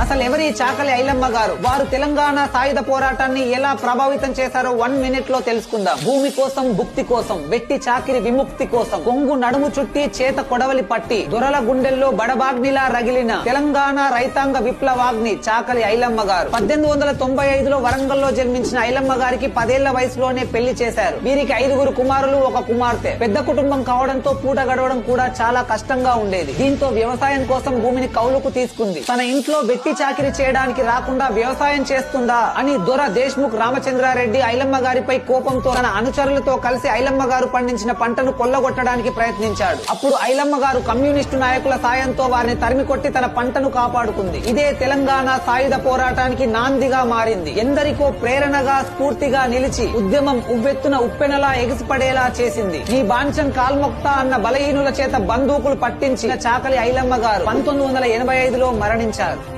అసలు ఎవరి చాకలి ఐలమ్మ గారు? వారు తెలంగాణ సాయుధ పోరాటాన్ని ఎలా ప్రభావితం చేశారో వన్ మినిట్లో తెలుసుకుందాం. భూమి కోసం భుక్తి కోసం వెట్టి చాకిరి విముక్తి కోసం కొంగు నడుము చుట్టి చేత కొడవలి పట్టి దొరల గుండెల్లో బడబాగ్నిలా రగిలిన తెలంగాణ రైతాంగ విప్లవాగ్ని చాకలి ఐలమ్మ గారు. పద్దెనిమిది వందల తొంభై ఐదులో వరంగల్లో జన్మించిన ఐలమ్మ గారికి పదేళ్ళ వయసులోనే పెళ్ళి చేశారు. వీరికి ఐదుగురు కుమారులు ఒక కుమార్తె. పెద్ద కుటుంబం కావడంతో పూట గడవడం కూడా చాలా కష్టంగా ఉండేది. దీంతో వ్యవసాయం కోసం భూమిని కౌలుకు తీసుకుంది. తన ఇంట్లో వెట్టి చాకిరి చేయడానికి రాకుండా వ్యవసాయం చేస్తుందా అని దొర దేశ్ముఖ్ రామచంద్రారెడ్డి ఐలమ్మ గారిపై కోపంతో తన అనుచరులతో కలిసి ఐలమ్మ గారు పండించిన పంటను కొల్లగొట్టడానికి ప్రయత్నించాడు. అప్పుడు ఐలమ్మ గారు కమ్యూనిస్టు నాయకుల సాయంతో వారిని తరిమి కొట్టి తన పంటను కాపాడుకుంది. ఇదే తెలంగాణ సాయుధ పోరాటానికి నాందిగా మారింది. ఎందరికో ప్రేరణగా స్ఫూర్తిగా నిలిచి ఉద్యమం ఉవ్వెత్తున ఉప్పెనలా ఎగిసిపడేలా చేసింది. ఈ బాంఛం కాల్మొక్తా అన్న బలహీనుల చేత బందూకులు పట్టించిన చాకలి ఐలమ్మ గారు పంతొమ్మిది వందల ఎనభై ఐదులో మరణించారు.